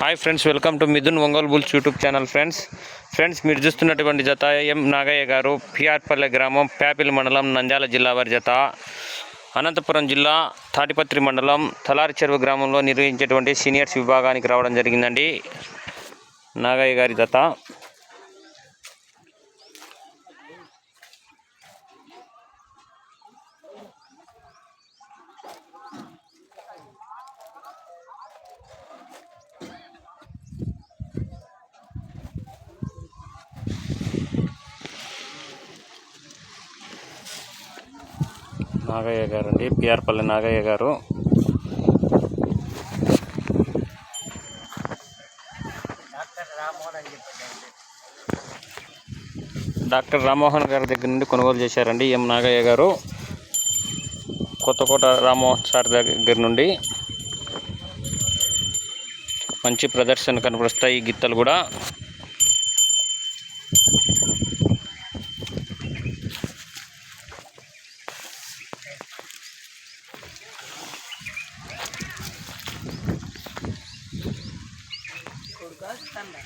Hi friends welcome to Mithun Ongole bulls YouTube channel friends friends మీరు చూస్తున్నటువంటి జత ఎం నాగయ్య గారు పిఆర్పల్లె గ్రామం ప్యాపిల్ మండలం నంద్యాల జిల్లా వారి జత. అనంతపురం జిల్లా తాటిపత్రి మండలం తలారి చెరువు గ్రామంలో నిర్వహించేటువంటి సీనియర్స్ విభాగానికి రావడం జరిగిందండి. నాగయ్య గారి జత. నాగయ్య గారు అండి పిఆర్పల్లి నాగయ్య గారు. డాక్టర్ రామ్మోహన్ గారి దగ్గర నుండి కొనుగోలు చేశారండి ఎం నాగయ్య గారు. కొత్తకోట రామ్మోహన్ సార్ దగ్గర నుండి మంచి ప్రదర్శన కనపరుస్తాయి ఈ గిత్తలు కూడా. Gostando.